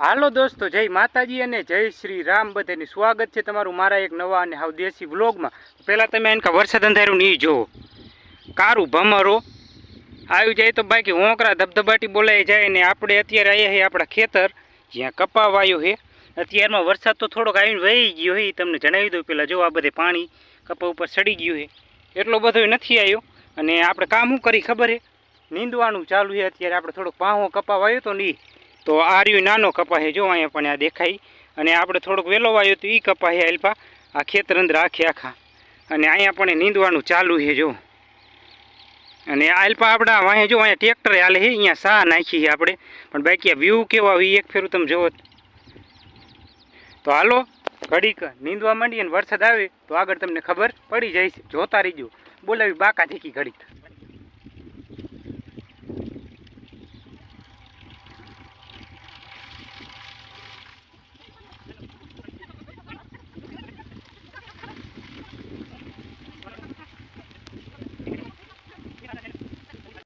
હાલો દોસ્તો, જય માતાજી અને જય શ્રી રામ. બધાની સ્વાગત છે તમારું મારા એક નવા અને હાવ દેશી વ્લોગમાં. પહેલાં તમે એનકા વરસાદ અંધારું નહીં જુઓ. કારું ભમરો આવી જાય તો બાકી હોંકરા ધબધબાટી બોલાઈ જાય ને આપણે અત્યારે આવ્યા છીએ આપણા ખેતર, જ્યાં કપા વાયો છે અત્યારમાં વરસાદ તો થોડોક આવીને વહી ગયો હોય તમને જણાવી દઉં. પહેલાં જો આ બધે પાણી કપા ઉપર સડી ગયું છે એટલો બધો નથી આવ્યો. અને આપણે કામ શું કરી ખબર છે નીંદવાનું ચાલુ છે અત્યારે. આપણે થોડોક પાહો કપા વાયો તો નહીં. તો આ રહ્યો નાનો કપા છે, જો અહીંયા પણ આ દેખાય. અને આપણે થોડોક વહેલો વાયો તો એ કપાહે છે આ ખેતર અંદર આખે આખા. અને અહીંયા પણ નીંદવાનું ચાલુ છે, જો. અને આ અલ્પા આપણા વાંહે જો, અહીંયા ટ્રેક્ટર હાલે છે, અહીંયા સા નાખી છે આપણે. પણ બાકી વ્યૂ કેવા હોય એક ફેરું તમે જોવો. તો હાલો, ઘડીક નીંદવા માંડીએ અને વરસાદ આવે, તો આગળ તમને ખબર પડી જાય છે. જોતા રહીજો. બોલાવી બાકા થીકી ઘડીક.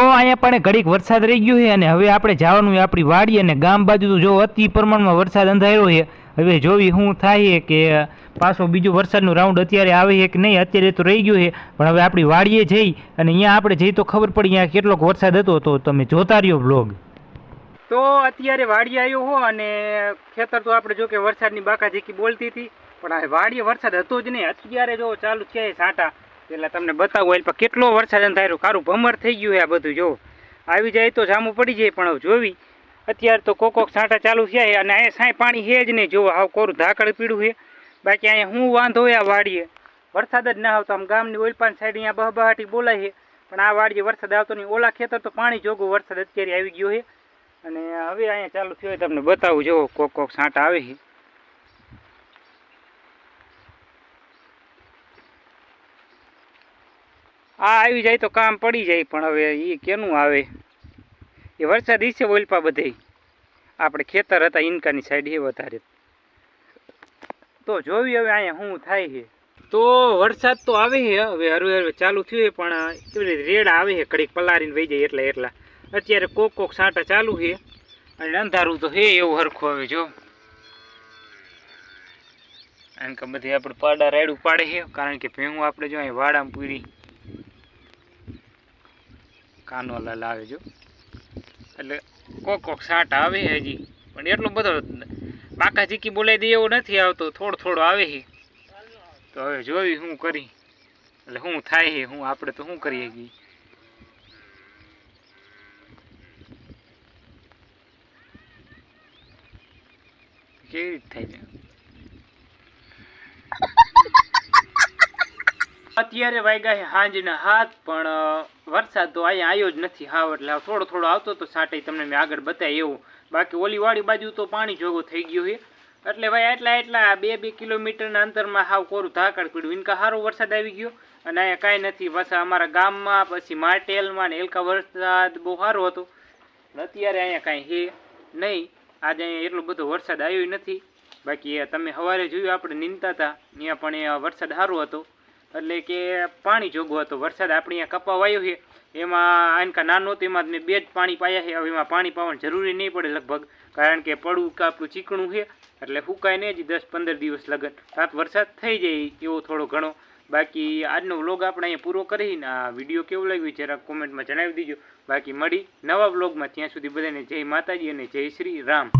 તો અહીંયા પણ ઘડીક વરસાદ રહી ગયો છે અને હવે આપણે જવાનું આપણી વાડી અને ગામ બાજુ. તો જો અતિ પ્રમાણમાં વરસાદ અંધાયો છે, હવે જોવી શું થાય કે પાછો બીજો વરસાદનો રાઉન્ડ અત્યારે આવે છે કે નહીં, અત્યારે તો રહી ગયો છે, પણ હવે આપણી વાડીએ જઈ અને અહીંયા આપણે જઈ તો ખબર પડી અહીંયા કેટલોક વરસાદ હતો. તો તમે જોતા રહ્યો બ્લોગ તો અત્યારે વાડી આવ્યો હો અને ખેતર તો આપણે જો કે વરસાદની બાકા જેકી બોલતી હતી, પણ આ વાડીએ વરસાદ હતો જ નહીં. અત્યારે જો ચાલુ છે સાંટા. એટલે તમને બતાવું એટલે કેટલો વરસાદ થાય કારું ભમર થઈ ગયું છે આ બધું, જો. આવી જાય તો જામું પડી જાય, પણ જોવી. અત્યારે તો કોકોક કોક સાંટા ચાલુ થયા અને અહીંયા સાંઈ પાણી છે જ નહીં જોવો આવું કોરું ધાકડ પીડું છે. બાકી અહીંયા હું વાંધો આ વાડીએ. વરસાદ જ ના આવતો, આમ ગામની ઓલપાન સાઈડ અહીંયા બહબહાટી બોલાય છે, પણ આ વાડીએ વરસાદ આવતો નહીં. ઓલા ખેતર તો પાણી જોગો વરસાદ અત્યારે આવી ગયો છે. અને હવે અહીંયા ચાલુ થયો તમને બતાવું, જો, કોક કોક સાંટા આવે છે. આ આવી જાય તો કામ પડી જાય, પણ હવે એ કેનું આવે? એ વરસાદ ઈસે ઓલપા બધે આપણે ખેતર હતા ઇન્કાની સાઈડ એ વધારે. તો જોવી હવે અહીંયા શું થાય છે. તો વરસાદ તો આવે છે, હવે હરવે હરવે ચાલુ થયું છે, પણ કેવી રીતે રેડા આવે છે કડીક પલારીને વહી જાય એટલા એટલા. અત્યારે કોક કોક સાંટા ચાલુ છે, અને અંધારું તો હે એવું હરખું હવે જો. કારણ કે બધી આપણે પાડા રાયડું પાડે છે, કારણ કે ભેહું આપણે જો અહીં વાડામાં પૂરી કાનોલા લાવે જો એટલે કોક કોક સાટ આવે હજી. પણ એટલો બધો બાકા ચીકી બોલાઈ દે એવો નથી આવતો. થોડો થોડો આવે છે તો હવે જોઈ શું કરી. એટલે શું થાય છે હું આપણે તો શું કરીએ છીએ કેવી રીતે થાય છે? અત્યારે વાગ્યા છે સાંજના હાથ, પણ વરસાદ તો અહીંયા આવ્યો જ નથી હાવ, એટલે થોડો થોડો આવતો તો સાટે તમને મેં આગળ બતાવી એવું. બાકી ઓલી વાડી બાજુ તો પાણી જોગો થઈ ગયું છે. એટલે ભાઈ એટલા એટલા બે બે કિલોમીટરના અંતરમાં હાવ કોરું ધાકડ પીડ્યું. ઇનકા સારો વરસાદ આવી ગયો, અને અહીંયા કાંઈ નથી. પાછા અમારા ગામમાં, પછી માટેલમાં ને એલકા વરસાદ બહુ સારો હતો. અત્યારે અહીંયા કાંઈ હે નહીં. આજે અહીંયા એટલો બધો વરસાદ આવ્યો નથી. બાકી તમે સવારે જોયું, આપણે નીંદતા હતા. ત્યાં પણ વરસાદ સારો હતો. એટલે કે પાણી જોગો હતું. વરસાદ આપણે અહીંયા કપા વાયો છે. એમાં આનકા નાનો હતું, એમાં મેં બે જ પાણી પાયા છે. હવે એમાં પાણી પાવાનું જરૂરી નહીં પડે લગભગ, કારણ કે પડવું કાપડું ચીકણું છે. એટલે સુકાય નહીં જ દસ પંદર દિવસ લગન. રાત વરસાદ થઈ જાય એવો થોડો ઘણો. બાકી આજનો વ્લોગ આપણે અહીંયા પૂરો કરીને આ વીડિયો કેવો લાગ્યો જરાક કોમેન્ટમાં જણાવી દીજો. બાકી મળી નવા વ્લોગમાં. ત્યાં સુધી બધાને જય માતાજી અને જય શ્રી રામ.